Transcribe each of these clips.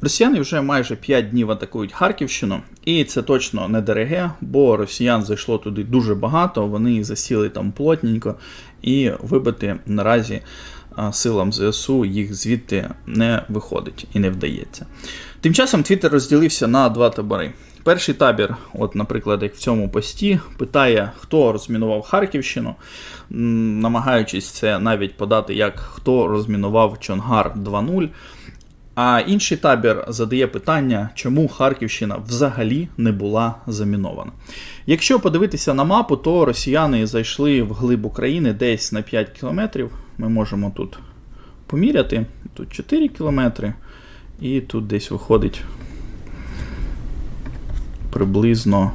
Росіяни вже майже 5 днів атакують Харківщину, і це точно не ДРГ, бо росіян зайшло туди дуже багато, вони засіли там плотненько, і вибити наразі силам ЗСУ їх звідти не виходить і не вдається. Тим часом Твіттер розділився на два табори. Перший табір, от, наприклад, як в цьому пості, питає, хто розмінував Харківщину, намагаючись це навіть подати як хто розмінував Чонгар 2.0. А інший табір задає питання, чому Харківщина взагалі не була замінована. Якщо подивитися на мапу, то росіяни зайшли в глиб України десь на 5 кілометрів. Ми можемо тут поміряти. Тут 4 кілометри, і тут десь виходить приблизно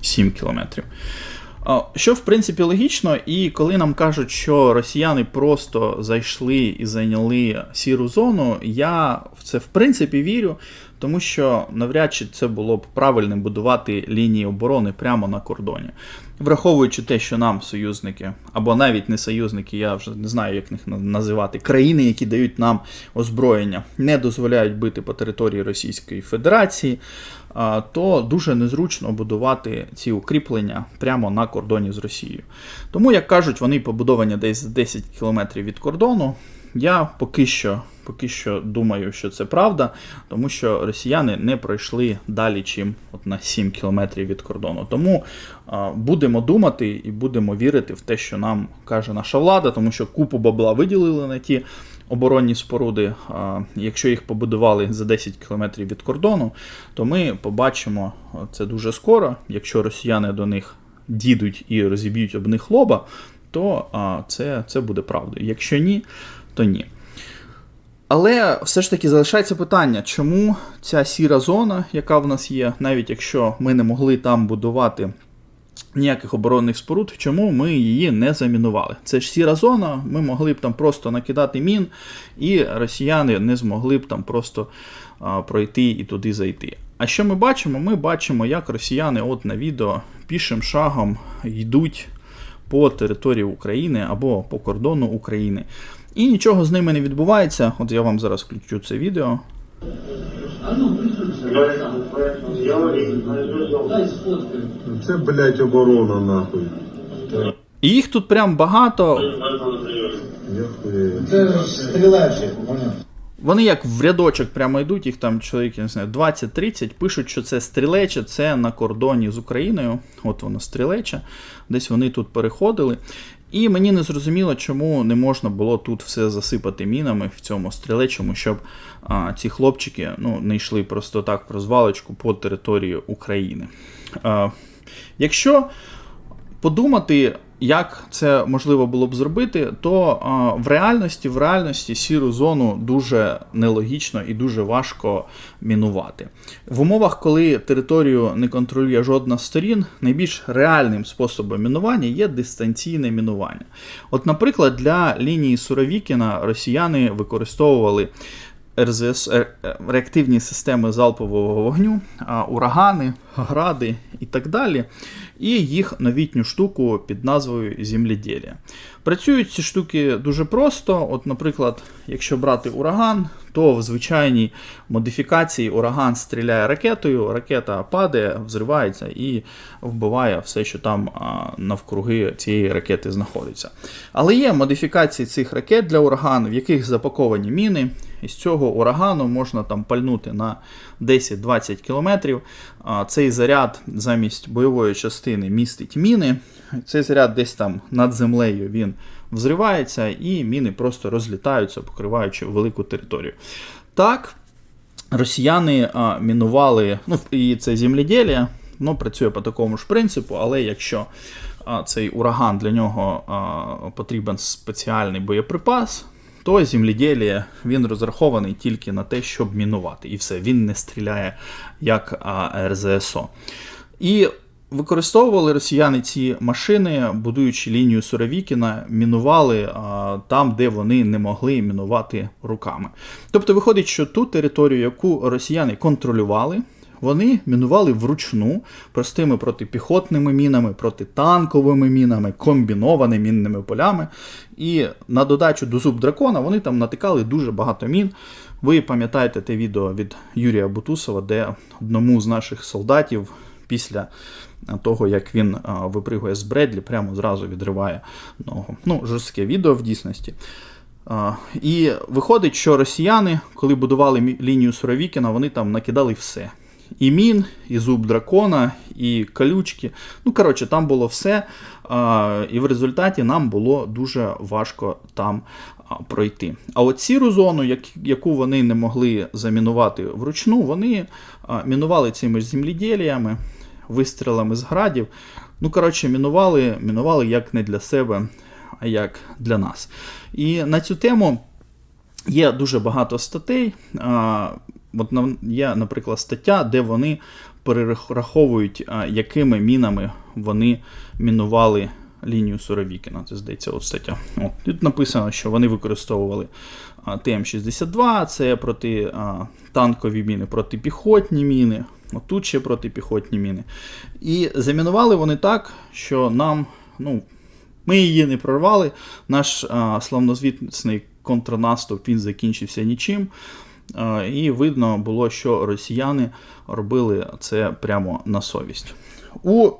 7 кілометрів. Що в принципі логічно, і коли нам кажуть, що росіяни просто зайшли і зайняли сіру зону, я в це в принципі вірю, тому що навряд чи це було б правильним будувати лінії оборони прямо на кордоні. Враховуючи те, що нам союзники, або навіть не союзники, я вже не знаю, як їх називати, країни, які дають нам озброєння, не дозволяють бити по території Російської Федерації, то дуже незручно будувати ці укріплення прямо на кордоні з Росією. Тому, як кажуть, вони побудовані десь за 10 кілометрів від кордону. Я поки що, поки що думаю, що це правда, тому що росіяни не пройшли далі, чим от на 7 кілометрів від кордону. Тому а, будемо думати і будемо вірити в те, що нам каже наша влада, тому що купу бабла виділили на ті оборонні споруди. Якщо їх побудували за 10 кілометрів від кордону, то ми побачимо це дуже скоро. Якщо росіяни до них дідуть і розіб'ють об них лоба, то це, це буде правдою. Якщо ні, то ні. Але все ж таки залишається питання, чому ця сіра зона, яка в нас є, навіть якщо ми не могли там будувати ніяких оборонних споруд, чому ми її не замінували? Це ж сіра зона, ми могли б там просто накидати мін, і росіяни не змогли б там просто а, пройти і туди зайти. А що ми бачимо? Ми бачимо, як росіяни от на відео пішим шагом йдуть по території України або по кордону України. І нічого з ними не відбувається. От я вам зараз включу це відео. Це, блядь, оборона нахуй. І їх тут прям багато. Це ж стрілечі, поняв? Вони як в рядочок прямо йдуть, їх там чоловік, я не знаю, 20-30, пишуть, що це стрілече, це на кордоні з Україною. От воно стрілече. Десь вони тут переходили. І мені не зрозуміло, чому не можна було тут все засипати мінами в цьому стрілечому, щоб а, ці хлопчики ну, не йшли просто так в розвалочку по території України. А, якщо подумати, як це можливо було б зробити, то в реальності, в реальності сіру зону дуже нелогічно і дуже важко мінувати. В умовах, коли територію не контролює жодна з сторін, найбільш реальним способом мінування є дистанційне мінування. От, наприклад, для лінії Суровікіна росіяни використовували. РЗС е, е, реактивні системи залпового вогню, урагани, гради і так далі, і їх новітню штуку під назвою Земледілля. Працюють ці штуки дуже просто. От, наприклад, якщо брати ураган, то в звичайній модифікації ураган стріляє ракетою, ракета падає, взривається і вбиває все, що там навкруги цієї ракети знаходиться. Але є модифікації цих ракет для урагану, в яких запаковані міни. Із цього урагану можна там пальнути на 10-20 кілометрів. Цей заряд замість бойової частини містить міни. Цей заряд десь там над землею він взривається, і міни просто розлітаються, покриваючи велику територію. Так, росіяни мінували, ну і це земледілля, ну, працює по такому ж принципу, але якщо цей ураган для нього потрібен спеціальний боєприпас, то земледілля він розрахований тільки на те, щоб мінувати. І все, він не стріляє як РЗСО. І використовували росіяни ці машини, будуючи лінію Суровікіна, мінували а, там, де вони не могли мінувати руками. Тобто виходить, що ту територію, яку росіяни контролювали, вони мінували вручну простими протипіхотними мінами, протитанковими мінами, комбінованими мінними полями. І на додачу до зуб дракона вони там натикали дуже багато мін, Ви пам'ятаєте те відео від Юрія Бутусова, де одному з наших солдатів після того, як він випригує з Бредлі, прямо зразу відриває ногу. Ну, жорстке відео в дійсності. І виходить, що росіяни, коли будували лінію Суровікіна, вони там накидали все. І мін, і зуб дракона, і колючки. Ну, коротше, там було все. І в результаті нам було дуже важко там пройти. А от сіру зону, яку вони не могли замінувати вручну, вони мінували цими ж земліділіями, вистрілами з градів. Ну, коротше, мінували, мінували як не для себе, а як для нас. І на цю тему є дуже багато статей. От є, наприклад, стаття, де вони перераховують, якими мінами вони мінували лінію Суровікіна. Це здається, от стаття. От, тут написано, що вони використовували а, ТМ-62, це проти танкові міни, протипіхотні міни. Отут ще протипіхотні міни. І замінували вони так, що нам, ну, ми її не прорвали. Наш а, славнозвісний контрнаступ він закінчився нічим. І видно було, що росіяни робили це прямо на совість. У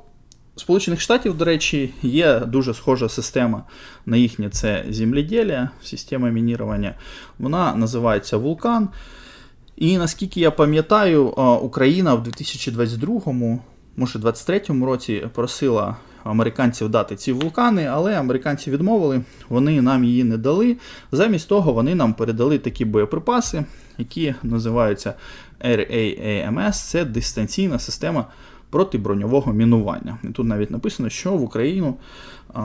Сполучених Штатів, до речі, є дуже схожа система на їхнє це земледілля, система мінірування. Вона називається Вулкан. І наскільки я пам'ятаю, Україна в 2022, може 23 році просила американців дати ці вулкани, але американці відмовили, вони нам її не дали. Замість того вони нам передали такі боєприпаси, які називаються RAAMS, це дистанційна система протиброньового мінування. І тут навіть написано, що в Україну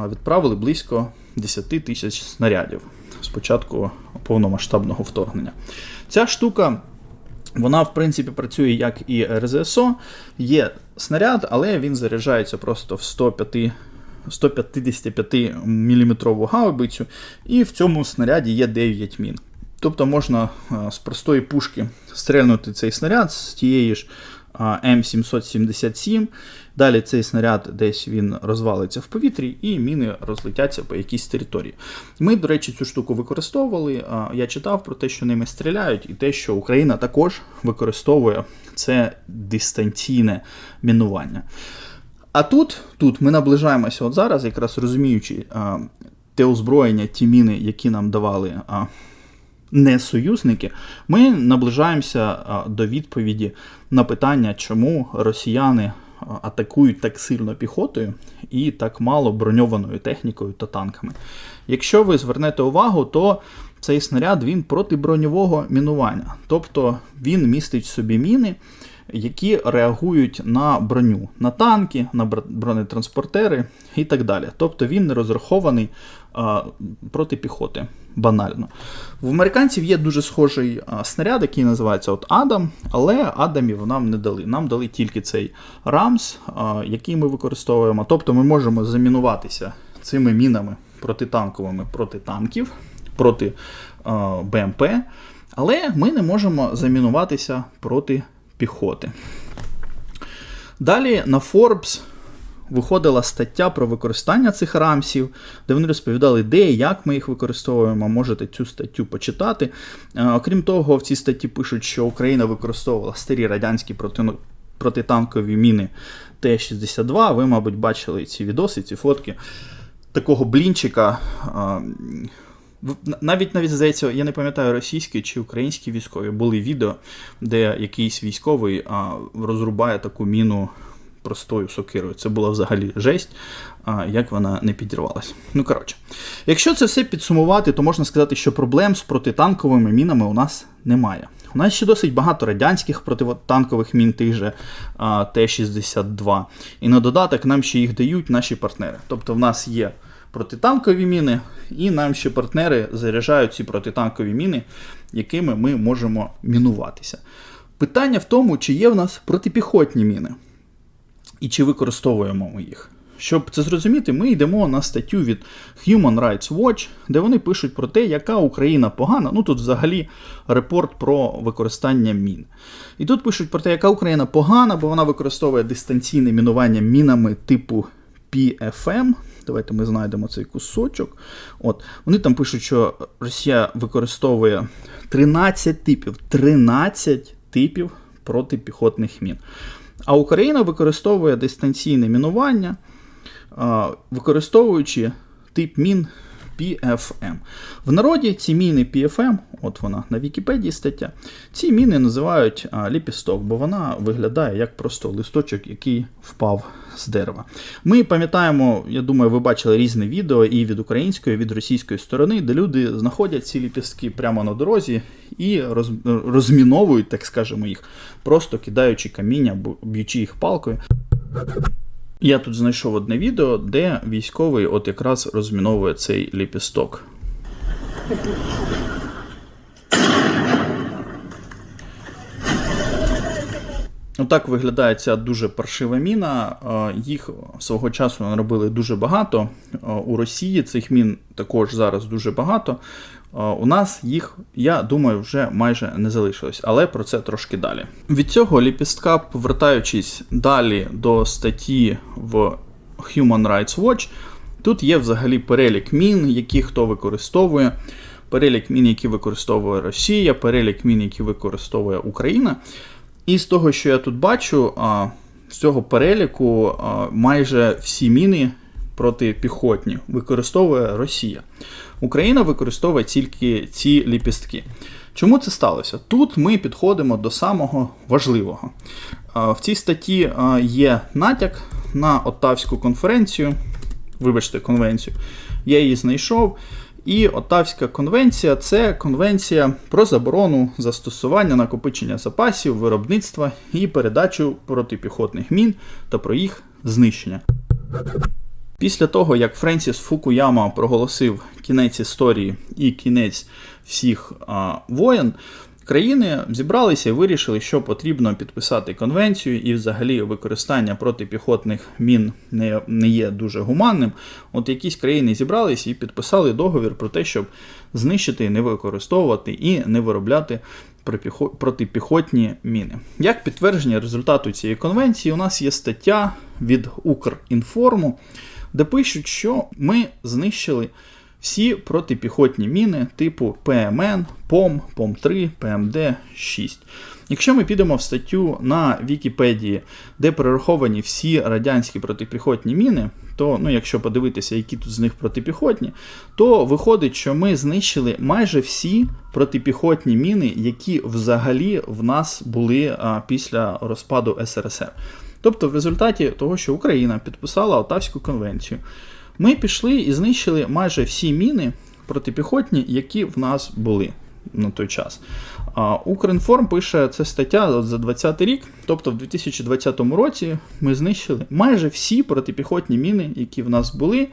відправили близько 10 тисяч снарядів з початку повномасштабного вторгнення. Ця штука вона, в принципі, працює як і РЗСО. Є снаряд, але він заряджається просто в 105 155 мм гаубицю, і в цьому снаряді є 9 мін. Тобто можна е, з простої пушки стрельнути цей снаряд з тієї ж М777. Далі цей снаряд десь він розвалиться в повітрі, і міни розлетяться по якійсь території. Ми, до речі, цю штуку використовували. Я читав про те, що ними стріляють, і те, що Україна також використовує це дистанційне мінування. А тут, тут ми наближаємося от зараз, якраз розуміючи а, те озброєння, ті міни, які нам давали а, не союзники, ми наближаємося а, до відповіді на питання, чому росіяни атакують так сильно піхотою і так мало броньованою технікою та танками. Якщо ви звернете увагу, то цей снаряд він протиброньового мінування, тобто він містить в собі міни, які реагують на броню, на танки, на бронетранспортери і так далі. Тобто він не розрахований а, проти піхоти. Банально. В американців є дуже схожий снаряд, який називається от Адам, але Адамів нам не дали. Нам дали тільки цей РАМС, який ми використовуємо. Тобто ми можемо замінуватися цими мінами протитанковими проти танків, проти БМП, але ми не можемо замінуватися проти піхоти. Далі на Forbes виходила стаття про використання цих рамсів, де вони розповідали, де і як ми їх використовуємо. Можете цю статтю почитати. Е, Окрім того, в цій статті пишуть, що Україна використовувала старі радянські проти- протитанкові міни Т-62. Ви, мабуть, бачили ці відоси, ці фотки такого блінчика. а, Навіть навіть здається, я не пам'ятаю російські чи українські військові були відео, де якийсь військовий а, розрубає таку міну простою сокирою. Це була взагалі жесть, а, як вона не підірвалася. Ну коротше, якщо це все підсумувати, то можна сказати, що проблем з протитанковими мінами у нас немає. У нас ще досить багато радянських протитанкових мін, тих же а, Т-62. І на додаток нам ще їх дають наші партнери. Тобто в нас є протитанкові міни, і нам ще партнери заряджають ці протитанкові міни, якими ми можемо мінуватися. Питання в тому, чи є в нас протипіхотні міни, і чи використовуємо ми їх. Щоб це зрозуміти, ми йдемо на статтю від Human Rights Watch, де вони пишуть про те, яка Україна погана. Ну тут взагалі репорт про використання мін. І тут пишуть про те, яка Україна погана, бо вона використовує дистанційне мінування мінами типу PFM. Давайте ми знайдемо цей кусочок. От, вони там пишуть, що Росія використовує 13 типів, 13 типів протипіхотних мін. А Україна використовує дистанційне мінування, використовуючи тип мін PFM. В народі ці міни PFM, от вона на Вікіпедії стаття, ці міни називають ліпісток, бо вона виглядає як просто листочок, який впав з дерева. Ми пам'ятаємо, я думаю, ви бачили різне відео і від української, і від російської сторони, де люди знаходять ці ліпістки прямо на дорозі і роз, розміновують, так скажемо, їх, просто кидаючи каміння, б'ючи їх палкою. Я тут знайшов одне відео, де військовий от якраз розміновує цей ліпісток. Отак виглядає ця дуже паршива міна. Е, Їх свого часу наробили дуже багато. Е, У Росії цих мін також зараз дуже багато. Е, У нас їх, я думаю, вже майже не залишилось, але про це трошки далі. Від цього ліпістка, повертаючись далі до статті в Human Rights Watch, тут є взагалі перелік мін, які хто використовує, перелік мін, які використовує Росія, перелік мін, які використовує Україна. І з того, що я тут бачу, з цього переліку майже всі міни протипіхотні використовує Росія. Україна використовує тільки ці ліпістки. Чому це сталося? Тут ми підходимо до самого важливого. В цій статті є натяк на Оттавську конференцію, вибачте, конвенцію. Я її знайшов. І Оттавська конвенція це конвенція про заборону застосування накопичення запасів, виробництва і передачу протипіхотних мін та про їх знищення. Після того, як Френсіс Фукуяма проголосив кінець історії і кінець всіх а, воєн, країни зібралися і вирішили, що потрібно підписати конвенцію, і взагалі використання протипіхотних мін не, не є дуже гуманним. От якісь країни зібралися і підписали договір про те, щоб знищити, не використовувати і не виробляти протипіхотні міни. Як підтвердження результату цієї конвенції, у нас є стаття від Укрінформу, де пишуть, що ми знищили всі протипіхотні міни типу ПМН, ПОМ, ПОМ-3, ПМД-6. Якщо ми підемо в статтю на Вікіпедії, де перераховані всі радянські протипіхотні міни, то ну, якщо подивитися, які тут з них протипіхотні, то виходить, що ми знищили майже всі протипіхотні міни, які взагалі в нас були а, після розпаду СРСР. Тобто, в результаті того, що Україна підписала Отавську конвенцію, ми пішли і знищили майже всі міни протипіхотні, які в нас були на той час. Укрінформ пише це стаття за 20 рік, тобто в 2020 році ми знищили майже всі протипіхотні міни, які в нас були.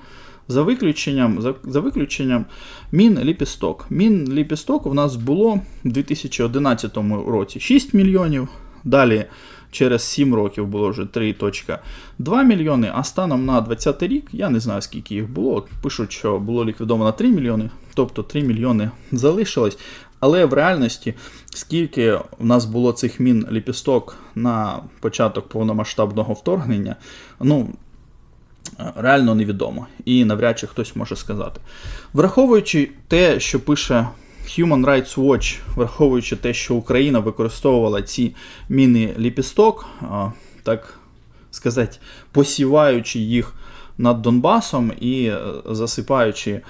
За виключенням, за, за виключенням мін ліпісток. Мін ліпісток у нас було в 2011 році 6 мільйонів. Далі через 7 років було вже 3.2 мільйони, а станом на 20 рік я не знаю скільки їх було. Пишуть, що було ліквідовано 3 мільйони, тобто 3 мільйони залишилось. Але в реальності, скільки в нас було цих мін ліпісток на початок повномасштабного вторгнення, ну реально невідомо. І навряд чи хтось може сказати. Враховуючи те, що пише Human Rights Watch, враховуючи те, що Україна використовувала ці міни ліпісток, так сказати, посіваючи їх над Донбасом і е, засипаючи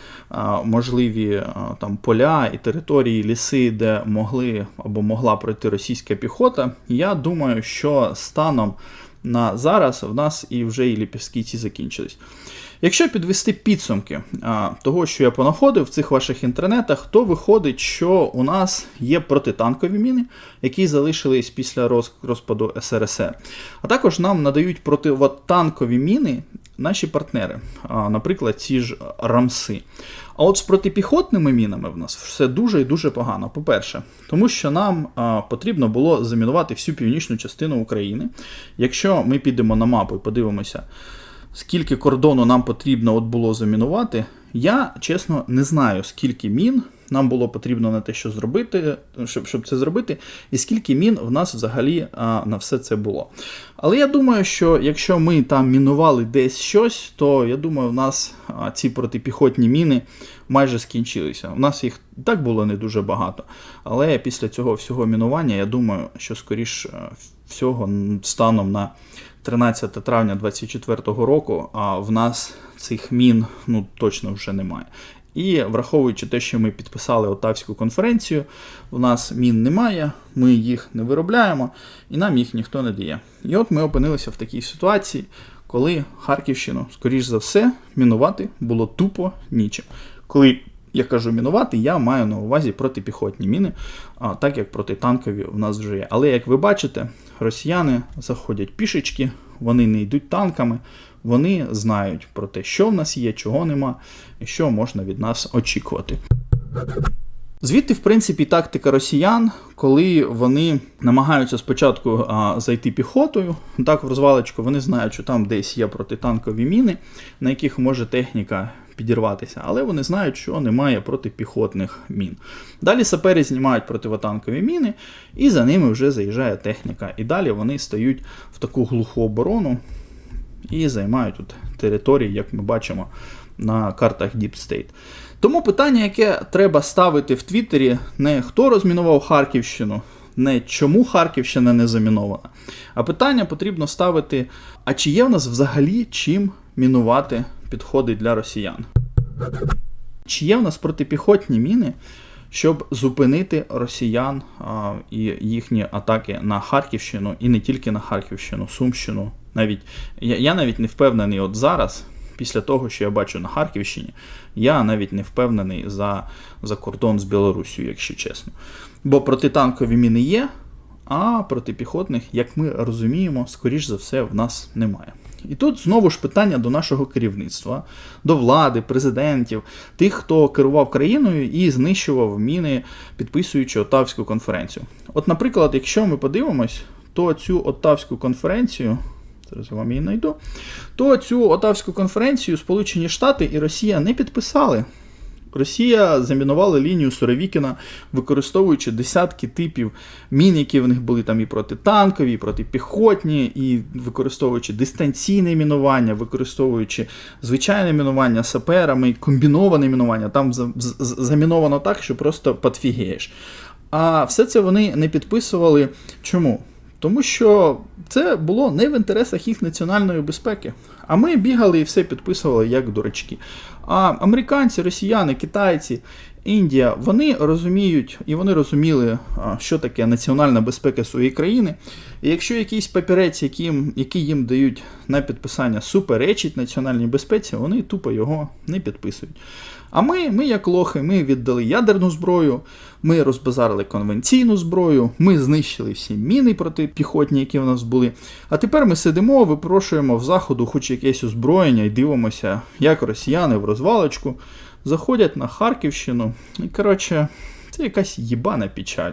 можливі там поля і території, ліси, де могли або могла пройти російська піхота, я думаю, що станом на зараз в нас і вже і ліпістки ці закінчились. Якщо підвести підсумки того, що я понаходив в цих ваших інтернетах, то виходить, що у нас є протитанкові міни, які залишились після роз- розпаду СРСР. А також нам надають протитанкові міни наші партнери, наприклад, ці ж рамси. А от з протипіхотними мінами в нас все дуже і дуже погано. По-перше, тому що нам а, потрібно було замінувати всю північну частину України. Якщо ми підемо на мапу і подивимося, скільки кордону нам потрібно от було замінувати, я чесно не знаю, скільки мін нам було потрібно на те, що зробити, щоб, щоб це зробити, і скільки мін в нас взагалі а, на все це було. Але я думаю, що якщо ми там мінували десь щось, то я думаю, у нас а, ці протипіхотні міни майже скінчилися. У нас їх так було не дуже багато. Але після цього всього мінування, я думаю, що скоріш е, всього станом на 13 травня 2024 року, а в нас цих мін ну точно вже немає. І враховуючи те, що ми підписали Отавську конференцію, у нас мін немає, ми їх не виробляємо, і нам їх ніхто не дає. І от ми опинилися в такій ситуації, коли Харківщину, скоріш за все, мінувати було тупо нічим. Коли я кажу мінувати, я маю на увазі протипіхотні міни, а, так як протитанкові в нас вже є. Але як ви бачите, росіяни заходять пішечки, вони не йдуть танками, вони знають про те, що в нас є, чого нема, і що можна від нас очікувати. Звідти, в принципі, тактика росіян, коли вони намагаються спочатку а, зайти піхотою, так в розвалочку, вони знають, що там десь є протитанкові міни, на яких може техніка підірватися, але вони знають, що немає протипіхотних мін. Далі сапери знімають противотанкові міни, і за ними вже заїжджає техніка. І далі вони стають в таку глуху оборону і займають тут території, як ми бачимо на картах Deep State. Тому питання, яке треба ставити в Твіттері, не хто розмінував Харківщину, не чому Харківщина не замінована, а питання потрібно ставити: а чи є в нас взагалі чим мінувати підходи для росіян? Чи є в нас протипіхотні міни, щоб зупинити росіян а, і їхні атаки на Харківщину, і не тільки на Харківщину, Сумщину. Навіть я, я навіть не впевнений от зараз, після того, що я бачу на Харківщині, я навіть не впевнений за, за кордон з Білорусію, якщо чесно. Бо протитанкові міни є, а протипіхотних, як ми розуміємо, скоріш за все, в нас немає. І тут знову ж питання до нашого керівництва, до влади, президентів, тих, хто керував країною і знищував міни, підписуючи Отавську конференцію. От, наприклад, якщо ми подивимось, то цю Отавську конференцію, зараз я вам її знайду, то цю Отавську конференцію Сполучені Штати і Росія не підписали. Росія замінувала лінію Суровікіна, використовуючи десятки типів мін, які в них були там і протитанкові, і протипіхотні, і використовуючи дистанційне мінування, використовуючи звичайне мінування саперами, комбіноване мінування. Там заміновано так, що просто подфігієш. А все це вони не підписували. Чому? Тому що це було не в інтересах їх національної безпеки. А ми бігали і все підписували як дурачки. А американці, росіяни, китайці, Індія, вони розуміють і вони розуміли, що таке національна безпека своєї країни. І якщо якийсь папірець, який їм дають на підписання, суперечить національній безпеці, вони тупо його не підписують. А ми, ми як лохи, ми віддали ядерну зброю, ми розбазарили конвенційну зброю, ми знищили всі міни протипіхотні, які в нас були. А тепер ми сидимо, випрошуємо в заходу хоч якесь озброєння і дивимося, як росіяни в розвалочку заходять на Харківщину. І коротше, це якась їбана печаль.